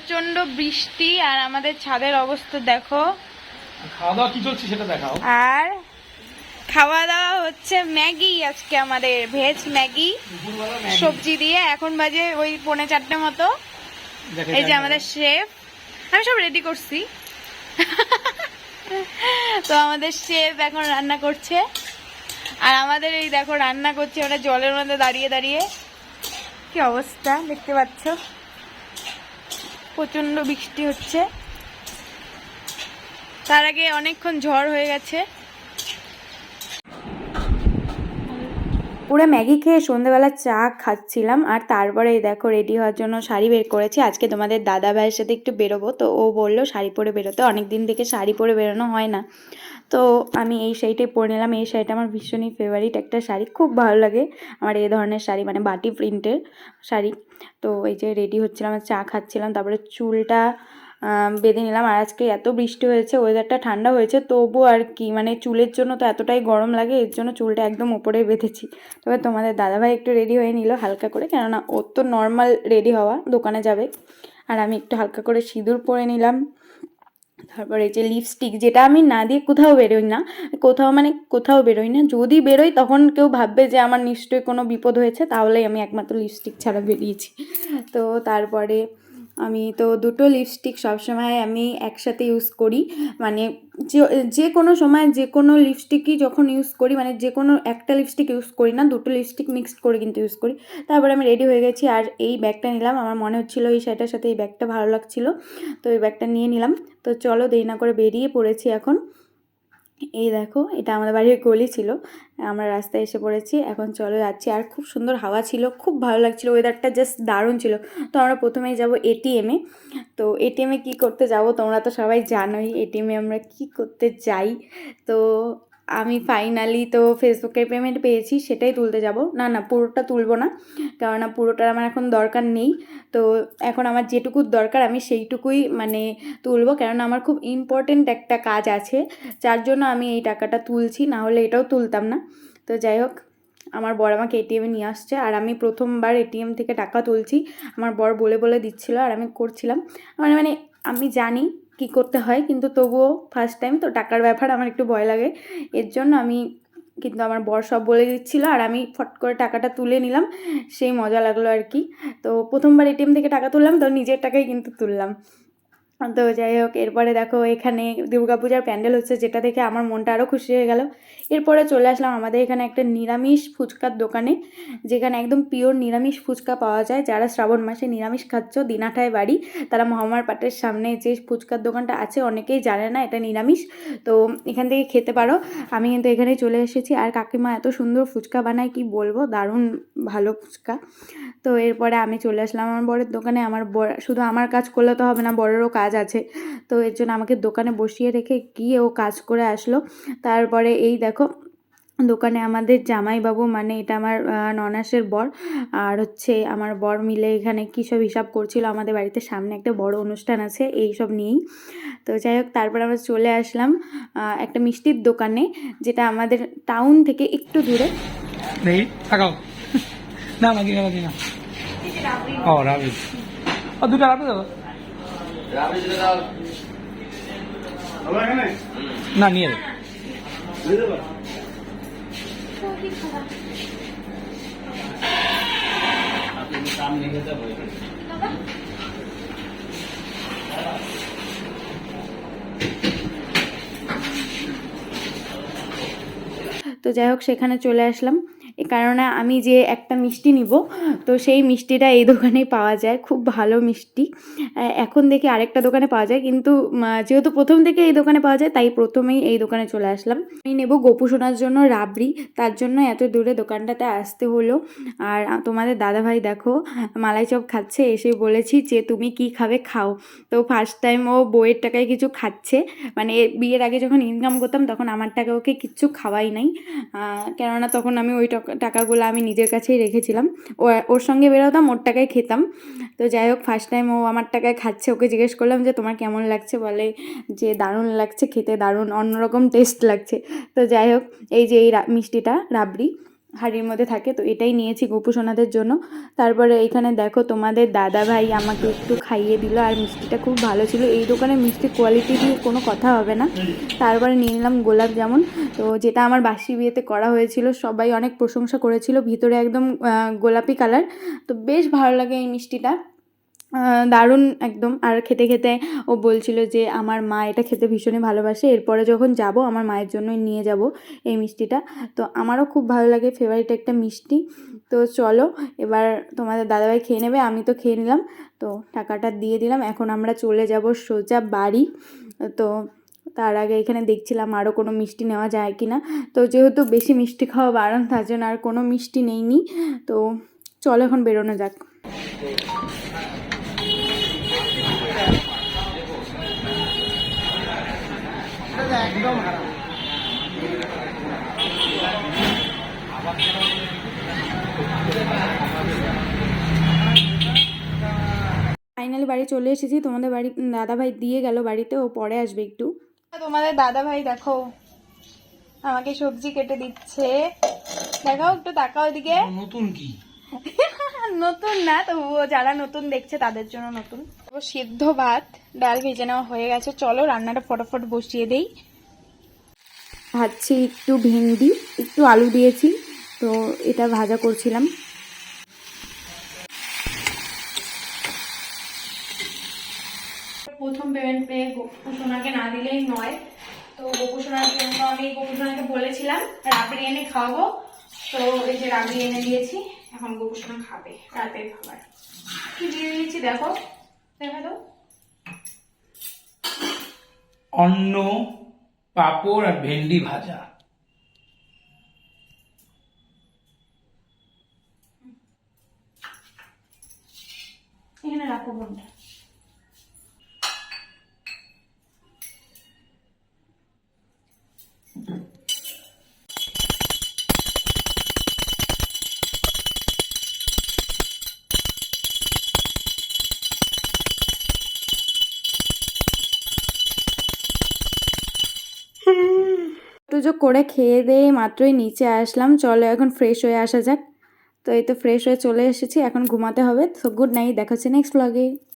প্রচণ্ড বৃষ্টি আর আমাদের ছাদের অবস্থা দেখো। খাওয়া দাওয়া কি চলছে সেটা দেখাও। আর খাওয়া দাওয়া হচ্ছে ম্যাগি আজকে আমাদের ভেজ ম্যাগি। সবজি দিয়ে এখন বাজে ওই পৌনে চারটে মতো। এই যে আমাদের শেফ। আমি সব রেডি করছি। তো আমাদের শেফ এখন রান্না করছে। আর আমাদের এই দেখো রান্না করছে ওরা জলের মধ্যে দাঁড়িয়ে দাঁড়িয়ে। কি অবস্থা দেখতে পাচ্ছ? প্রচণ্ড বৃষ্টি হচ্ছে। তার আগে অনেকক্ষণ ঝড় হয়ে গেছে। পুরো ম্যাগি খেয়ে সন্ধ্যেবেলা চা খাচ্ছিলাম, আর তারপরে দেখো রেডি হওয়ার জন্য শাড়ি বের করেছি। আজকে তোমাদের দাদা ভাইয়ের সাথে একটু বেরোবো, তো ও বলল শাড়ি পরে বেরোতে। অনেক দিন থেকে শাড়ি পরে বেরোনো হয় না। তো আমি এই শাড়িটাই পরে নিলাম। এই শাড়িটা আমার ভীষণই ফেভারিট একটা শাড়ি। খুব ভালো লাগে আমার এই ধরনের শাড়ি মানে বাটি প্রিন্টের শাড়ি। তো এই যে রেডি হচ্ছিলাম, চা খাচ্ছিলাম, তারপরে চুলটা বেঁধে নিলাম। আর আজকে এত বৃষ্টি হয়েছে ওয়েদারটা ঠান্ডা হয়েছে, তবু আর কি মানে চুলের জন্য তো এতটাই গরম লাগে, এর জন্য চুলটা একদম উপরে বেঁধেছি। তবে তোমাদের দাদাভাই একটু রেডি হয়ে নিল হালকা করে, কেননা ওর তো নর্মাল রেডি হওয়া, দোকানে যাবে। আর আমি একটু হালকা করে সিঁদুর পরে নিলাম। তারপরে যে লিপস্টিক যেটা আমি না দিয়ে কোথাও বেরোই না, কোথাও মানে কোথাও বেরোই না, যদি বেরোই তখন কেউ ভাববে যে আমার নিশ্চয়ই কোনো বিপদ হয়েছে, তাহলেই আমি একমাত্র লিপস্টিক ছাড়া বেরিয়েছি। তো তারপরে আমি তো দুটো লিপস্টিক সবসময় আমি একসাথে ইউজ করি। মানে যে কোনো সময় যে কোনো লিপস্টিকই যখন ইউজ করি মানে যে কোনো একটা লিপস্টিক ইউজ করি না, দুটো লিপস্টিক মিক্সড করে কিন্তু ইউজ করি। তারপরে আমি রেডি হয়ে গেছি আর এই ব্যাগটা নিলাম। আমার মনে হচ্ছিল এই শাড়িটার সাথে এই ব্যাগটা ভালো লাগছিল। তো এই ব্যাগটা নিয়ে নিলাম। তো চলো দেরি না করে বেরিয়ে পড়েছি এখন। এই দেখো, এটা আমাদের বাড়ির গলি ছিল। আমরা রাস্তায় এসে পড়েছি। এখন চলো যাচ্ছি। আর খুব সুন্দর হাওয়া ছিল, খুব ভালো লাগছিল। ওয়েদারটা জাস্ট দারুণ ছিল। তো আমরা প্রথমেই যাব এটিএমে তো এটিএমে কি করতে যাব তোমরা তো সবাই জানোই এটিএমে আমরা কি করতে যাই। তো আমি ফাইনালি তো ফেসবুকের পেমেন্ট পেয়েছি, সেটাই তুলতে যাব। না না, পুরোটা তুলবো না, কেননা পুরোটার আমার এখন দরকার নেই। তো এখন আমার যেটুকু দরকার, আমি সেইটুকুই মানে তুলবো, কেননা আমার খুব ইম্পর্টেন্ট একটা কাজ আছে। যার জন্য আমি এই টাকাটা তুলছি, না হলে এটাও তুলতাম না। তো যাই হোক, আমার বর আমাকে এটিএমে নিয়ে আসছে, আর আমি প্রথমবার এটিএম থেকে টাকা তুলছি। আমার বর বলে বলে দিচ্ছিল, আর আমি করছিলাম। মানে মানে আমি জানি কি করতে হয়, কিন্তু তবুও ফার্স্ট টাইম তো টাকার ব্যাপার আমার একটু ভয় লাগে। এর জন্য আমি কিন্তু আমার বর সব বলে দিচ্ছিল আর আমি ফট করে টাকাটা তুলে নিলাম, সেই মজা লাগল আর কি। তো প্রথমবার এটিএম থেকে টাকা তুললাম, তো নিজের টাকাই কিন্তু তুললাম। তো যাই হোক, এরপরে দেখো এখানে দুর্গাপূজার প্যান্ডেল হচ্ছে, যেটা দেখে আমার মনটা আরও খুশি হয়ে গেল। এরপরে চলে আসলাম আমাদের এখানে একটা নিরামিষ ফুচকার দোকানে, যেখানে একদম পিওর নিরামিষ ফুচকা পাওয়া যায়। যারা শ্রাবণ মাসে নিরামিষ খাচ্ছ দিনাঠায় বাড়ি, তারা মহামার পাটের সামনে যে ফুচকার দোকানটা আছে, অনেকেই জানে না এটা নিরামিষ। তো এখান থেকে খেতে পারো। আমি কিন্তু এখানে চলে এসেছি। আর কাকিমা এত সুন্দর ফুচকা বানায়, কি বলব? দারুণ ভালো ফুচকা। তো এরপরে আমি চলে আসলাম আমার বরের দোকানে। আমার বর, শুধু আমার কাজ করলে তো হবে না, বরেরও কাজ আছে। তো এর জন্য আমাকে দোকানে বসিয়ে রেখে গিয়ে ও কাজ করে আসলো। তারপরে এই দেখো দোকানে আমাদের জামাইবাবু মানে এটা আমার ননাসের বর। আর হচ্ছে আমার বর মিলে এখানে কী সব হিসাব করছিল আমাদের বাড়িতে সামনে একটা বড় অনুষ্ঠান আছে এই সব নিয়েই। তো যাই হোক তারপর আমরা চলে আসলাম একটা মিষ্টির দোকানে যেটা আমাদের টাউন থেকে একটু দূরে। না না দিনা না ও রাবি ও দুটো রাবি দাও। না নিয়ে তো যাই হোক সেখানে চলে আসলাম। কারণে আমি যে একটা মিষ্টি নিব, তো সেই মিষ্টিটা এই দোকানেই পাওয়া যায়, খুব ভালো মিষ্টি। এখন দেখি আরেকটা দোকানে পাওয়া যায়, কিন্তু যেহেতু প্রথম থেকে এই দোকানে পাওয়া যায়, তাই প্রথমেই এই দোকানে চলে আসলাম। আমি নেব গোপু সোনার জন্য রাবড়ি, তার জন্য এত দূরে দোকানটাতে আসতে হলো। আর তোমাদের দাদাভাই দেখো, মালাই চপ খাচ্ছে, এসে বলেছি যে, তুমি কি খাবে খাও। তো ফার্স্ট টাইম ও বইয়ের টাকায় কিছু খাচ্ছে। মানে বিয়ের আগে যখন ইনকাম করতাম, তখন আমার টাকা ওকে কিচ্ছু খাওয়াই নাই। কেননা তখন আমি ওই টাকা- টাকাগুলো আমি নিজের কাছেই রেখেছিলাম। ও, ওর সঙ্গে বেরোতাম, ওর টাকায় খেতাম। তো যাই হোক ফার্স্ট টাইম ও আমার টাকায় খাচ্ছে, ওকে জিজ্ঞেস করলাম যে, তোমার কেমন লাগছে? বলে যে, দারুণ লাগছে, খেতে দারুণ, অন্যরকম টেস্ট লাগছে। তো যাই হোক, এই যে এই মিষ্টিটা, রাবড়ি হাঁড়ির মধ্যে থাকে, তো এটাই নিয়েছি গোপু সোনাদের জন্য। তারপরে এখানে দেখো তোমাদের দাদা ভাই আমাকে একটু খাইয়ে দিল, আর মিষ্টিটা খুব ভালো ছিল। এই দোকানে মিষ্টির কোয়ালিটি দিয়ে কোনো কথা হবে না। তারপরে নিয়ে নিলাম গোলাপ যেমন তো যেটা আমার বাসি বিয়েতে করা হয়েছিল, সবাই অনেক প্রশংসা করেছিল, ভিতরে একদম গোলাপি কালার তো বেশ ভালো লাগে এই মিষ্টিটা। দারুণ একদম। আর খেতে খেতে ও বলছিল যে, আমার মা এটা খেতে ভীষণই ভালোবাসে। এরপরে যখন যাব, আমার মায়ের জন্যই নিয়ে যাব এই মিষ্টিটা। তো আমারও খুব ভালো লাগে ফেভারিট একটা মিষ্টি। তো চলো, এবার তোমাদের দাদাভাই খেয়ে নেবে, আমি তো খেয়ে নিলাম। তো টাকাটা দিয়ে দিলাম, এখন আমরা চলে যাব সোজা বাড়ি। তো তার আগে এখানে দেখছিলাম আরও কোনো মিষ্টি নেওয়া যায় কি না তো যেহেতু বেশি মিষ্টি খাওয়া বারণ, তার জন্য আর কোনো মিষ্টি নেইনি। তো চলো এখন বেরোনো যাক। ফাইনালি বাড়ি চলে এসেছি। তোমাদের বাড়ি দাদা ভাই দিয়ে গেল বাড়িতে ও পরে আসবে একটু। তোমাদের দাদা ভাই দেখো আমাকে সবজি কেটে দিচ্ছে। দেখাও একটু তাকাও এদিকে। নতুন কি? নতুন না তবুও যারা নতুন দেখছে তাদের জন্য নতুন। ও সিদ্ধ ভাত ডাল ভেজে নেওয়া হয়ে গেছে। চলো রান্নাটা ফটাফট বসিয়ে দেই। ভাজছি একটু ভেন্ডি একটু আলু দিয়েছি তো এটা ভাজা করছিলাম। প্রথম পেমেন্ট পেয়ে গোপুসোনাকে না দিলেই নয়। তো গোপুসোনার জন্য আমি গোপুসোনাকে বলেছিলাম রাবড়ি এনে খাওয়াবো। তো এই যে রাবড়ি এনে দিয়েছি এখন গোপুসোনা খাবে রাতের খাবার কি দিয়ে দিয়েছি দেখো দেখা দাও। অন্ন পাঁপড় আর ভেন্ডি ভাজা। এখানে রাখো বোনটা। পুজো করে খেয়ে দিয়ে মাত্রই নিচে আসলাম। চলো এখন ফ্রেশ হয়ে আসা যাক। তো এই তো ফ্রেশ হয়ে চলে এসেছি, এখন ঘুমাতে হবে। তো গুড নাইট দেখা হচ্ছে নেক্সট ব্লগে